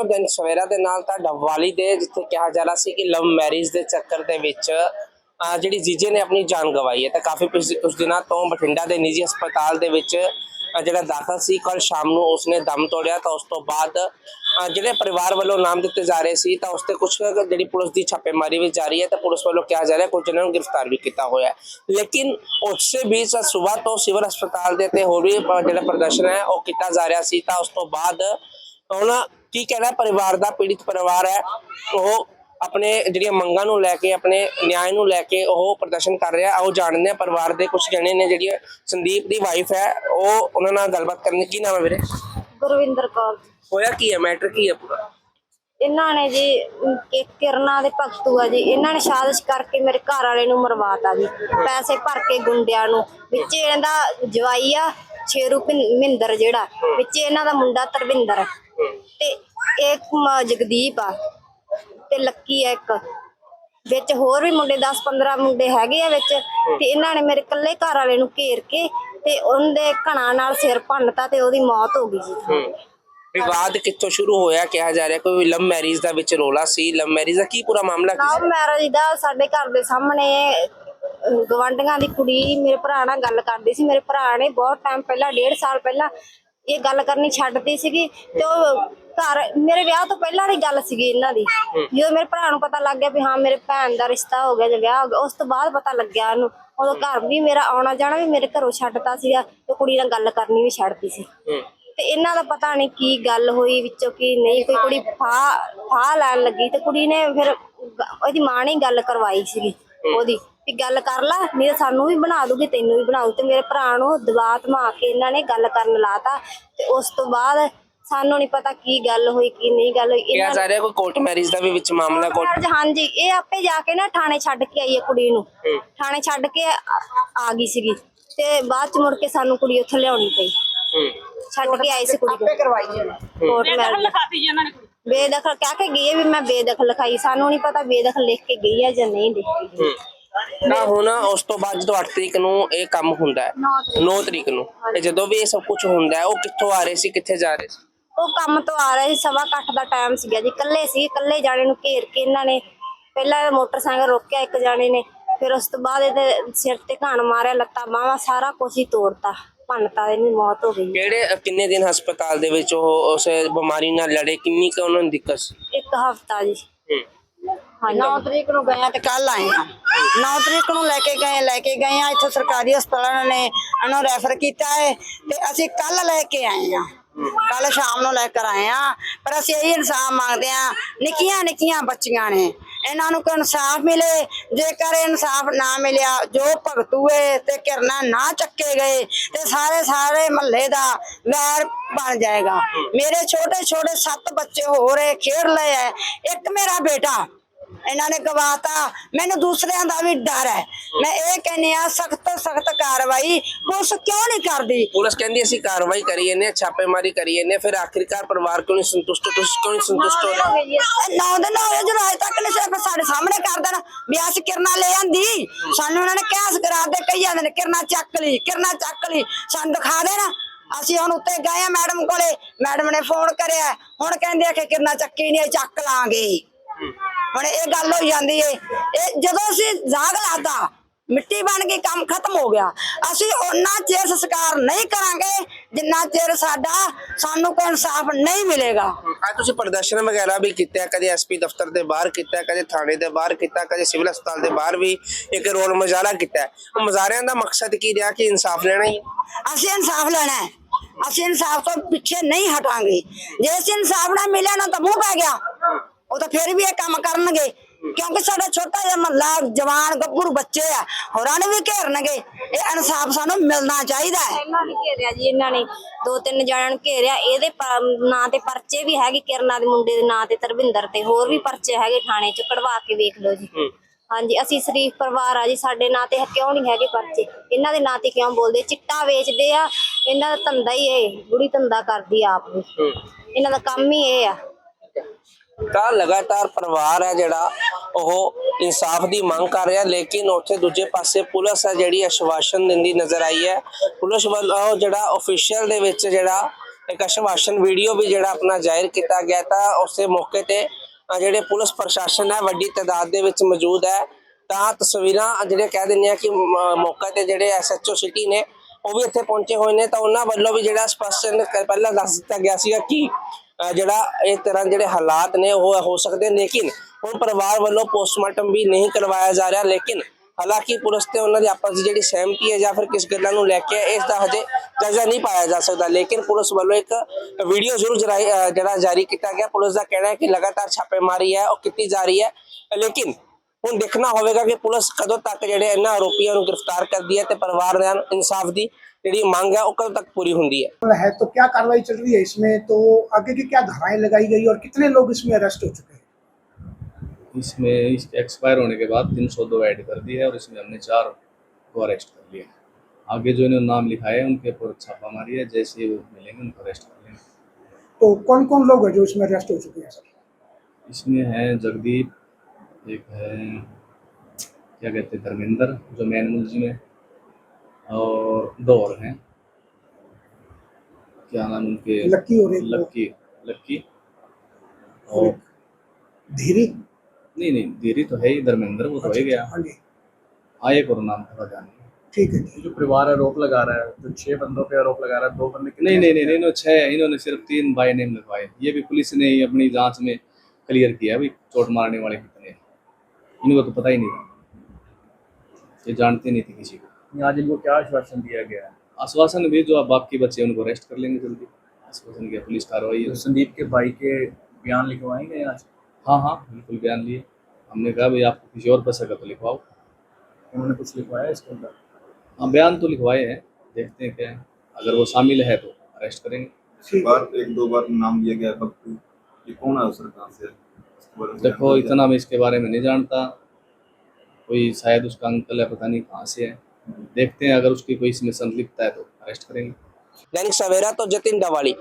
ਹੋ ਦਿਨ ਸਵੇਰਾ ਦੇ ਨਾਲ ਤਾਂ ਡੱਬਵਾਲੀ ਦੇ ਜਿੱਥੇ ਕਿਹਾ ਜਾ ਰਿਹਾ ਸੀ ਕਿ ਲਵ ਮੈਰਿਜ ਦੇ ਚੱਕਰ ਦੇ ਵਿੱਚ ਜਿਹੜੀ ਜੀਜੇ ਨੇ ਆਪਣੀ ਜਾਨ ਗਵਾਈ ਹੈ ਤਾਂ ਕਾਫੀ ਕੁਝ ਦਿਨਾਂ ਤੋਂ ਬਠਿੰਡਾ ਦੇ ਨਿੱਜੀ ਹਸਪਤਾਲ ਦੇ ਵਿੱਚ ਜਿਹੜਾ ਦਾਖਲ ਸੀ ਕੱਲ ਸ਼ਾਮ ਨੂੰ ਉਸਨੇ ਦਮ ਤੋੜਿਆ ਤਾਂ ਉਸ ਤੋਂ ਬਾਅਦ ਜਿਹੜੇ ਪਰਿਵਾਰ ਵੱਲੋਂ ਨਾਮ ਦਿੱਤੇ ਜਾ ਰਹੇ ਸੀ ਤਾਂ ਉਸ ਤੇ ਕੁਝ ਜਿਹੜੀ ਪੁਲਿਸ ਦੀ ਛਾਪੇਮਾਰੀ ਵੀ ਜਾਰੀ ਹੈ ਤਾਂ ਪੁਲਿਸ ਵੱਲੋਂ ਕਿਹਾ ਜਾ ਰਿਹਾ ਕੁਝ ਜਣਾਂ ਨੂੰ ਗ੍ਰਿਫਤਾਰ ਵੀ ਕੀਤਾ ਹੋਇਆ ਹੈ। ਲੇਕਿਨ ਉਸੇ ਵਿੱਚ ਸਵੇਰ ਤੋਂ ਸਿਵਲ ਹਸਪਤਾਲ ਦੇ ਤੇ ਹੋਰ ਵੀ ਜਿਹੜਾ ਪ੍ਰਦਰਸ਼ਨ ਹੈ ਉਹ ਕੀਤਾ ਜਾ ਰਿਹਾ ਸੀ ਤਾਂ ਉਸ ਤੋਂ ਬਾਅਦ ਉਹਨਾਂ ਕੀ ਕਹਿਣਾ ਪਰਿਵਾਰ ਦਾ ਪੀੜਿਤ ਪਰਿਵਾਰ ਹੈ। ਉਹ ਆਪਣੇ ਜਿਹੜੀਆਂ ਮੰਗਾਂ ਨੂੰ ਲੈ ਕੇ ਆਪਣੇ ਨਿਆਂ ਨੂੰ ਲੈ ਕੇ ਉਹ ਪ੍ਰਦਰਸ਼ਨ ਕਰ ਰਿਹਾ। ਆਓ ਜਾਣਦੇ ਆ ਪਰਿਵਾਰ ਦੇ ਕੁਝ ਜਣੇ ਨੇ ਜਿਹੜੀ ਸੰਦੀਪ ਦੀ ਵਾਈਫ ਹੈ ਉਹ ਉਹਨਾਂ ਨਾਲ ਗੱਲਬਾਤ ਕਰਨ ਕੀ ਨਾਮ ਹੈ ਵੀਰੇ? ਗੁਰਵਿੰਦਰ ਕੌਰ ਹੋਇਆ ਕੀ ਹੈ? ਮੈਟਰ ਕੀ ਹੈ ਪੂਰਾ? ਇਹਨਾਂ ਨੇ ਜੀ ਕਿ ਕਿਰਨਾ ਦੇ ਭਗਤੂ ਆ ਜੀ। ਇਹਨਾਂ ਨੇ ਸਾਜ਼ਿਸ਼ ਕਰਕੇ ਮੇਰੇ ਘਰ ਵਾਲੇ ਨੂੰ ਮਰਵਾਤਾ ਜੀ। ਪੈਸੇ ਭਰ ਕੇ ਗੁੰਡਿਆਂ ਨੂੰ। ਵਿੱਚ ਇਹਦਾ ਜਵਾਈ ਆ ਛੇਰੂ ਮਹਿੰਦਰ ਜਿਹੜਾ। ਵਿੱਚ ਇਹਨਾਂ ਦਾ ਮੁੰਡਾ ਤਰਵਿੰਦਰ ਤੇ ਇੱਕ ਮ- ਜਗਦੀਪ ਆ ਤੇ ਲੱਕੀ ਆ ਇੱਕ। ਵਿੱਚ ਹੋਰ ਵੀ ਮੁੰਡੇ 10 15 ਮੁੰਡੇ ਹੈਗੇ ਆ ਵਿੱਚ ਤੇ ਇਹਨਾਂ ਨੇ ਮੇਰੇ ਇਕੱਲੇ ਘਰ ਵਾਲੇ ਨੂੰ ਘੇਰ ਕੇ ਤੇ ਉਹਦੇ ਘਣਾ ਨਾਲ ਸਿਰ ਭੰਨਤਾ ਤੇ ਉਹਦੀ ਮੌਤ ਹੋ ਗਈ ਜੀ। ਹੂੰ। ਵਿਵਾਦ ਕਿੱਥੋਂ ਸ਼ੁਰੂ ਹੋਇਆ ਕਿਹਾ ਜਾ ਰਿਹਾ ਕੋਈ ਲਵ ਮੈਰਿਜ ਦਾ ਵਿੱਚ ਰੋਲਾ ਸੀ? ਲਵ ਮੈਰਿਜ ਦਾ ਕੀ ਪੂਰਾ ਮਾਮਲਾ ਕੀ ਲਵ ਮੈਰਿਜ ਦਾ ਸਾਡੇ ਘਰ ਦੇ ਸਾਹਮਣੇ ਅਹ, ਗਵਾਂਢੀਆਂ ਦੀ ਕੁੜੀ ਮੇਰੇ ਭਰਾ ਨਾਲ ਗੱਲ ਕਰਦੀ ਸੀ। ਮੇਰੇ ਭਰਾ ਨੇ ਬਹੁਤ ਟਾਈਮ ਪਹਿਲਾਂ ਡੇਢ ਸਾਲ ਪਹਿਲਾਂ ਇਹ ਗੱਲ ਕਰਨੀ ਛੱਡਤੀ ਸੀਗੀ ਤੇ ਉਹ ਘਰ ਮੇਰੇ ਵਿਆਹ ਤੋਂ ਪਹਿਲਾਂ ਦੀ ਗੱਲ ਸੀਗੀ ਇਹਨਾਂ ਦੀ। ਜਦੋਂ ਮੇਰੇ ਭਰਾ ਨੂੰ ਪਤਾ ਲੱਗ ਗਿਆ ਵੀ ਹਾਂ ਮੇਰੇ ਭੈਣ ਦਾ ਰਿਸ਼ਤਾ ਹੋ ਗਿਆ ਜਾਂ ਵਿਆਹ ਹੋ ਗਿਆ ਉਸ ਤੋਂ ਬਾਅਦ ਪਤਾ ਲੱਗਿਆ ਉਹਨੂੰ ਉਦੋਂ ਘਰ ਵੀ ਮੇਰਾ ਆਉਣਾ ਜਾਣਾ ਵੀ ਮੇਰੇ ਘਰੋਂ ਛੱਡਤਾ ਸੀਗਾ ਤੇ ਕੁੜੀ ਨਾਲ ਗੱਲ ਕਰਨੀ ਵੀ ਛੱਡਤੀ ਸੀ। ਤੇ ਇਹਨਾਂ ਦਾ ਪਤਾ ਨਹੀਂ ਕੀ ਗੱਲ ਹੋਈ ਵਿੱਚੋਂ ਕੀ ਨਹੀਂ ਕੋਈ ਕੁੜੀ ਫਾ ਫਾ ਲੈਣ ਲੱਗੀ ਤੇ ਕੁੜੀ ਨੇ ਫਿਰ ਉਹਦੀ ਮਾਂ ਨੇ ਗੱਲ ਕਰਵਾਈ ਸੀਗੀ ਉਹਦੀ। ਵੀ ਗੱਲ ਕਰ ਲੈ ਨਹੀਂ ਤਾਂ ਸਾਨੂੰ ਵੀ ਬਣਾ ਦੂਗੀ ਤੈਨੂੰ ਵੀ ਬਣਾਉ ਤੇ ਮੇਰੇ ਭਰਾ ਨੂੰ ਦਬਾ ਧਮਾ ਕੇ ਇਹਨਾਂ ਨੇ ਗੱਲ ਕਰਨ ਲਾਤਾ। ਤੇ ਉਸ ਤੋਂ ਬਾਅਦ ਸਾਨੂੰ ਨਹੀਂ ਪਤਾ ਕੀ ਗੱਲ ਹੋਈ ਕੀ ਨਹੀਂ ਗੱਲ ਹੋਈ। ਕਿਹਾ ਜਾ ਰਿਹਾ ਕੋਈ ਕੋਰਟ ਮੈਰਿਜ ਦਾ ਵੀ ਵਿੱਚ ਮਾਮਲਾ ਕੋਰਟ ਹਾਂਜੀ ਇਹ ਆਪੇ ਜਾ ਕੇ ਨਾ ਥਾਣੇ ਛੱਡ ਕੇ ਆਈ ਹੈ ਕੁੜੀ ਨੂੰ। ਥਾਣੇ ਛੱਡ ਕੇ ਆ ਆ ਗਈ ਸੀਗੀ। ਤੇ ਬਾਅਦ ਚ ਮੁੜ ਕੇ ਸਾਨੂੰ ਕੁੜੀ ਉੱਥੇ ਲਿਆਉਣੀ ਪਈ। ਹੂੰ। ਛੱਡ ਕੇ ਆਈ ਸੀ ਕੁੜੀ ਨੂੰ ਕੋਰਟ ਮੈਰਿਜ ਲਿਖਾਤੀ ਜੀ ਉਹਨਾਂ ਨੇ। ਬੇਦਖਲ ਕਹਿ ਕੇ ਗਈ ਹੈ ਵੀ ਮੈਂ ਬੇਦਖਲ ਲਿਖਾਈ। ਸਾਨੂੰ ਨਹੀਂ ਪਤਾ ਬੇਦਖਲ ਲਿਖ ਕੇ ਗਈ ਹੈ ਜਾਂ ਨਹੀਂ ਲਿਖ ਕੇ ਗਈ। ਹੂੰ। ਤਾਂ ਹੁਣ ਉਸ ਤੋਂ ਬਾਅਦ ਜਦੋਂ 8 ਤਰੀਕ ਨੂੰ ਇਹ ਕੰਮ ਹੁੰਦਾ ਹੈ 9 ਤਰੀਕ। ਨੂੰ ਤੇ ਜਦੋਂ ਵੀ ਇਹ ਸਭ ਕੁਝ ਹੁੰਦਾ ਹੈ ਉਹ ਕਿੱਥੋਂ ਆ ਰਹੇ ਸੀ ਕਿੱਥੇ ਜਾ ਰਹੇ ਸੀ? ਉਹ ਕੰਮ ਤੋਂ ਆ ਰਹੇ ਸੀ ਸਵਾ ਕੁ ਅੱਠ ਦਾ ਟਾਈਮ ਸੀਗਾ ਜੀ। ਇਕੱਲੇ ਸੀ ਇਕੱਲੇ ਜਾਣੇ ਨੂੰ ਘੇਰ ਕੇ ਇਹਨਾਂ ਨੇ ਪਹਿਲਾਂ ਮੋਟਰਸਾਈਕਲ ਰੋਕਿਆ ਇੱਕ ਜਾਣੇ ਨੇ ਫਿਰ ਉਸ ਤੋਂ ਬਾਅਦ ਇਹਦੇ ਸਿਰ ਤੇ ਘਾਣ ਮਾਰਿਆ ਲੱਤਾਂ ਬਾਹਾਂ ਸਾਰਾ ਕੁਝ ਹੀ ਤੋੜਤਾ। ਭੰਨਤਾ ਇਹਦੀ ਮੌਤ ਹੋ ਗਈ। ਕਿਹੜੇ ਕਿੰਨੇ ਦਿਨ ਹਸਪਤਾਲ ਦੇ ਵਿੱਚ ਉਹ ਉਸ ਬਿਮਾਰੀ ਨਾਲ ਲੜੇ? ਕਿੰਨੀ ਕੁ ਉਹਨਾਂ ਨੂੰ ਦਿੱਕਤ ਸੀ? ਇੱਕ ਹਫਤਾ ਜੀ। 9 ਤਰੀਕ ਨੂੰ ਗਏ ਆ ਤੇ ਕੱਲ ਆਏ ਆ। 9 ਤਰੀਕ ਨੂੰ ਲੈ ਕੇ ਗਏ, ਲੈ ਕੇ ਗਏ ਆ। ਇੱਥੇ ਸਰਕਾਰੀ ਹਸਪਤਾਲਾਂ ਨੇ ਇਹਨੂੰ ਰੈਫਰ ਕੀਤਾ ਹੈ ਤੇ ਅਸੀਂ ਕੱਲ ਲੈ ਕੇ ਆਏ ਆ। ਕੱਲ ਸ਼ਾਮ ਨੂੰ ਲੈ ਕੇ ਆਏ ਆ। ਪਰ ਅਸੀਂ ਇਹ ਇਨਸਾਫ ਮੰਗਦੇ ਆ ਨਿੱਕੀਆਂ ਨਿੱਕੀਆਂ ਬੱਚੀਆਂ ਨੇ। ਇਹਨਾਂ ਨੂੰ ਕੋਈ ਇਨਸਾਫ ਮਿਲੇ, ਜੇਕਰ ਇਨਸਾਫ ਨਾ ਮਿਲਿਆ, ਜੋ ਭਗਤੂਏ ਤੇ ਕਿਰਨਾ ਨਾ ਚੱਕੇ ਗਏ, ਤੇ ਸਾਰੇ ਸਾਰੇ ਮਹੱਲੇ ਦਾ ਵੈਰ ਬਣ ਜਾਏਗਾ। ਮੇਰੇ ਛੋਟੇ ਛੋਟੇ ਸੱਤ ਬੱਚੇ ਹੋ ਰਹੇ ਖੇਡ ਲਏ ਹੈ। ਇੱਕ ਮੇਰਾ ਬੇਟਾ ਇਹਨਾਂ ਨੇ ਗਵਾਤਾ। ਮੈਨੂੰ ਦੂਸਰਿਆਂ ਦਾ ਵੀ ਡਰ ਹੈ। ਮੈਂ ਇਹ ਕਹਿੰਨੀ ਆ ਸਖਤ ਸਖਤ ਕਾਰਵਾਈ ਪੁਲਿਸ ਕਿਉਂ ਨਹੀਂ ਕਰਦੀ? ਪੁਲਿਸ ਕਹਿੰਦੀ ਅਸੀਂ ਕਾਰਵਾਈ ਕਰੀਏ ਨੇ ਛਾਪੇਮਾਰੀ ਕਰੀਏ ਨੇ ਫਿਰ ਆਖਿਰਕਾਰ ਪਰਿਵਾਰ ਕਿਉਂ ਨਹੀਂ ਸੰਤੁਸ਼ਟ ਤੁਸੀਂ ਕਿਉਂ ਨਹੀਂ ਸੰਤੁਸ਼ਟ ਹੋ ਨੌ ਦਿਨ ਹੋਏ ਜਦੋਂ ਅਜੇ ਤੱਕ ਨਹੀਂ ਸਿਰਫ ਸਾਡੇ ਸਾਹਮਣੇ ਕਰ ਦੇਣ। ਵੀ ਅਸੀਂ ਕਿਰਨਾ ਲੈ ਆਂਦੀ। ਸਾਨੂੰ ਉਹਨਾਂ ਨੇ ਕਿਹਾ ਕਰਾ ਦੇ ਕਹੀ ਜਾਂਦੇ ਨੇ ਕਿਰਨਾ ਚੱਕ ਲਈ ਕਿਰਨਾ ਚੱਕ ਲਈ। ਸਾਨੂੰ ਦਿਖਾ ਦੇਣਾ। ਅਸੀਂ ਹੁਣ ਉੱਤੇ ਗਏ ਆ ਮੈਡਮ ਕੋਲੇ। ਮੈਡਮ ਨੇ ਫੋਨ ਕਰਿਆ। ਹੁਣ ਕਹਿੰਦੇ ਆ ਕਿ ਕਿਰਨਾ ਚੱਕੀ ਨਹੀਂ ਚੱਕ ਲਾਂਗੇ। ਹੁਣ ਇਹ ਗੱਲ ਹੋ ਜਾਂਦੀ ਏ। ਇਹ ਜਦੋਂ ਅਸੀਂ ਜ਼ਾਗ ਲਾਤਾ ਮਿੱਟੀ ਬਣ ਗਈ ਕੰਮ ਖਤਮ ਹੋ ਗਿਆ। ਅਸੀਂ ਉਹਨਾਂ ਚਿਰ ਸੰਸਕਾਰ ਨਹੀਂ ਕਰਾਂਗੇ ਜਿੰਨਾ ਚਿਰ ਸਾਡਾ ਸਾਨੂੰ ਕੋਈ ਇਨਸਾਫ ਨਹੀਂ ਮਿਲੇਗਾ। ਆ ਤੁਸੀਂ ਪ੍ਰਦਰਸ਼ਨ ਵਗੈਰਾ ਵੀ ਕੀਤਾ ਕਦੇ ਐਸਪੀ ਦਫ਼ਤਰ ਦੇ ਬਾਹਰ ਕੀਤਾ ਕਦੇ ਥਾਣੇ ਦੇ ਬਾਹਰ ਕੀਤਾ ਕਦੇ ਸਿਵਲ ਹਸਪਤਾਲ ਦੇ ਬਾਹਰ ਵੀ ਇੱਕ ਰੋਲ ਮੁਜ਼ਾਹਰਾ ਕੀਤਾ। ਉਹ ਮੁਜ਼ਾਹਰਿਆਂ ਦਾ ਮਕਸਦ ਕੀ ਰਿਹਾ ਕਿ ਇਨਸਾਫ ਲੈਣਾ ਹੀ ਹੈ। ਅਸੀਂ ਇਨਸਾਫ ਲੈਣਾ ਹੈ। ਅਸੀਂ ਇਨਸਾਫ ਤੋਂ ਪਿੱਛੇ ਨਹੀਂ ਹਟਾਂਗੇ। ਜੇ ਅਸੀਂ ਇਨਸਾਫ ਨਾ ਮਿਲਿਆ ਨਾ ਤਾਂ ਮੂੰਹ ਪੈ ਗਿਆ। ਉਹ ਤਾਂ ਫਿਰ ਵੀ ਇਹ ਕੰਮ ਕਰਨਗੇ। ਕਿਉਂਕਿ ਸਾਡਾ ਛੋਟਾ ਜਿਹਾ ਮਹੱਲਾ ਜਵਾਨ ਗੱਭਰੂ ਬੱਚੇ ਆ ਹੋਰਾਂ ਨੇ ਵੀ ਘੇਰਨਗੇ। ਇਹ ਇਨਸਾਫ ਸਾਨੂੰ ਮਿਲਣਾ ਚਾਹੀਦਾ ਹੈ। ਪਹਿਲਾਂ ਵੀ ਘੇਰਿਆ ਜੀ ਇਹਨਾਂ ਨੇ ਦੋ ਤਿੰਨ ਜਣਿਆਂ ਨੂੰ ਘੇਰਿਆ। ਇਹਦੇ ਪ- ਨਾਂ ਤੇ ਪਰਚੇ ਵੀ ਹੈਗੇ ਕਿਰਨਾ ਦੇ ਮੁੰਡੇ ਦੇ ਨਾਂ ਤੇ ਤਰਵਿੰਦਰ ਤੇ। ਹੋਰ ਵੀ ਪਰਚੇ ਹੈਗੇ ਥਾਣੇ 'ਚ ਕਢਵਾ ਕੇ ਵੇਖ ਲਓ ਜੀ। ਹਾਂਜੀ ਅਸੀਂ ਸ਼ਰੀਫ ਪਰਿਵਾਰ ਆ ਜੀ ਸਾਡੇ ਨਾਂ ਤੇ ਕਿਉਂ ਨਹੀਂ ਹੈਗੇ ਪਰਚੇ? ਇਹਨਾਂ ਦੇ ਨਾਂ ਤੇ ਕਿਉਂ ਬੋਲਦੇ? ਚਿੱਟਾ ਵੇਚਦੇ ਆ। ਇਹਨਾਂ ਦਾ ਧੰਦਾ ਹੀ ਇਹ ਬੁੜੀ ਧੰਦਾ ਕਰਦੀ ਆ ਆਪ ਵੀ। ਇਹਨਾਂ ਦਾ ਕੰਮ ਹੀ ਇਹ ਆ। ਤਾਂ ਲਗਾਤਾਰ ਪਰਿਵਾਰ ਹੈ ਜਿਹੜਾ, ਉਹ ਇਨਸਾਫ ਦੀ ਮੰਗ ਕਰ ਰਿਹਾ, ਲੇਕਿਨ ਉੱਥੇ ਦੂਜੇ ਪਾਸੇ ਪੁਲਿਸ ਹੈ ਜਿਹੜੀ ਅਸ਼ਵਾਸਨ ਦਿੰਦੀ ਨਜ਼ਰ ਆਈ ਹੈ। ਪੁਲਿਸ ਵੱਲੋਂ ਜਿਹੜਾ ਅਫੀਸ਼ੀਅਲ ਦੇ ਵਿੱਚ ਜਿਹੜਾ ਇੱਕ ਅਸ਼ਵਾਸਨ ਵੀਡੀਓ ਵੀ ਜਿਹੜਾ ਆਪਣਾ ਜ਼ਾਹਿਰ ਕੀਤਾ ਗਿਆ ਤਾਂ ਉਸੇ ਮੌਕੇ ਤੇ ਜਿਹੜੇ ਪੁਲਿਸ ਪ੍ਰਸ਼ਾਸਨ ਹੈ, ਵੱਡੀ ਤਾਦਾਦ ਦੇ ਵਿੱਚ ਮੌਜੂਦ ਹੈ। ਤਾਂ ਤਸਵੀਰਾਂ ਜਿਹੜੇ ਕਹਿ ਦਿੰਦੇ ਆ ਕਿ ਮੌਕੇ ਤੇ ਜਿਹੜੇ ਐਸਐਚਓ ਸਿਟੀ ਨੇ, ਉਹ ਵੀ ਇੱਥੇ ਪਹੁੰਚੇ ਹੋਏ ਨੇ। ਤਾਂ ਉਹਨਾਂ ਵੱਲੋਂ ਵੀ ਜਿਹੜਾ ਸਪਸ਼ਟ ਪਹਿਲਾਂ ਦੱਸ ਦਿੱਤਾ ਗਿਆ ਸੀਗਾ ਕਿ ਜਿਹੜਾ ਇਸ ਤਰ੍ਹਾਂ ਜਿਹੜੇ ਹਾਲਾਤ ਨੇ, ਉਹ ਹੋ ਸਕਦੇ ਲੇਕਿਨ ਹੁਣ ਪਰਿਵਾਰ ਵੱਲੋਂ ਪੋਸਟਮਾਰਟਮ ਵੀ ਨਹੀਂ ਕਰਵਾਇਆ ਜਾ ਰਿਹਾ, ਲੇਕਿਨ ਹਾਲਾਂਕਿ ਪੁਲਿਸ ਤੇ ਉਹਨਾਂ ਦੀ ਆਪਸ ਦੀ ਜਿਹੜੀ ਸਹਿਮਤੀ ਹੈ ਜਾਂ ਫਿਰ ਕਿਸ ਗੱਲਾਂ ਨੂੰ ਲੈ ਕੇ ਇਸ ਦਾ ਹਜੇ ਜਾਇਜ਼ਾ ਨਹੀਂ ਪਾਇਆ ਜਾ ਸਕਦਾ। ਲੇਕਿਨ ਪੁਲਿਸ ਵੱਲੋਂ ਇੱਕ ਵੀਡੀਓ ਜ਼ਰੂਰ ਜਿਹੜਾ ਜਾਰੀ ਕੀਤਾ ਗਿਆ। ਪੁਲਿਸ ਦਾ ਕਹਿਣਾ ਹੈ ਕਿ ਲਗਾਤਾਰ ਛਾਪੇਮਾਰੀ ਹੈ, ਉਹ ਕੀਤੀ ਜਾ ਰਹੀ ਹੈ। ਲੇਕਿਨ ਹੁਣ ਦੇਖਣਾ ਹੋਵੇਗਾ ਕਿ ਪੁਲਿਸ ਕਦੋਂ ਤੱਕ ਜਿਹੜੇ ਇਹਨਾਂ ਆਰੋਪੀਆਂ ਨੂੰ ਗ੍ਰਿਫਤਾਰ ਕਰਦੀ ਹੈ ਤੇ ਪਰਿਵਾਰ ਦੇ ਇਨਸਾਫ ਦੀ ਜਿਹੜੀ ਮੰਗ ਹੈ ਉਹ ਕਦੋਂ ਤੱਕ ਪੂਰੀ ਹੁੰਦੀ ਹੈ है तो क्या कार्रवाई चल रही है इसमें तो आगे की क्या धाराएं लगाई गई और कितने लोग इसमें अरेस्ट हो चुके हैं इसमें इस एक्सपायर होने के बाद तीन सौ दो ऐड कर दी है और इसमें हमने चार को अरेस्ट कर लिया है आगे जो इन्होंने नाम लिखा है उनके ऊपर छापा मारी है जैसे ही वो मिलेंगे उनको अरेस्ट कर लेंगे तो कौन कौन लोग हैं जो इसमें अरेस्ट हो चुके हैं सर इसमें है जगदीप एक है क्या कहते हैं धर्मेंद्र जो मैन मुलजिम है और दो और हैं क्या नाम उनके लक्की और एक लक्की लक्की और और एक धीरी नहीं नहीं देरी तो है ही धर्मेंद्र वो तो हो ही गया हाँ जी हाँ एक और नाम थोड़ा ध्यान नहीं ठीक है जी जो परिवार आरोप लगा रहा है जो छह बंदों पे आरोप लगा रहा है दो बंदे कितने नहीं नहीं नहीं नहीं इन्होंने छह है, इन्होंने सिर्फ तीन बाई नेम लिखवाए ये भी पुलिस ने ही अपनी जांच में क्लियर किया भी चोट मारने वाले कितने हैं इनको तो पता ही नहीं था ये जानते नहीं थे किसी को आज इनको क्या आश्वासन दिया गया है? आश्वासन भी जो अब बाकी बच्चे उनको अरेस्ट कर लेंगे जल्दी। आश्वासन किया पुलिस कार्रवाई तो है संदीप के भाई के बयान लिखवाएँगे आज? हाँ हाँ बिल्कुल बयान लिए। हमने कहा भाई आपको किसी और पैसा का तो लिखवाओ। उन्होंने कुछ लिखवाया इसके अंदर? हाँ बयान तो लिखवाए हैं। देखते हैं क्या है। अगर वो शामिल है तो अरेस्ट करेंगे। बार एक दो बार नाम लिया गया बप्पू ये कौन है सर कहाँ से? देखो इतना मैं इसके बारे में नहीं जानता। कोई शायद उसका अंकल है पता नहीं कहाँ से है। देखते हैं अगर उसकी कोई इसमें संलिप्तता है तो अरेस्ट करेंगे दैनिक सवेरा तो जतिन डवाली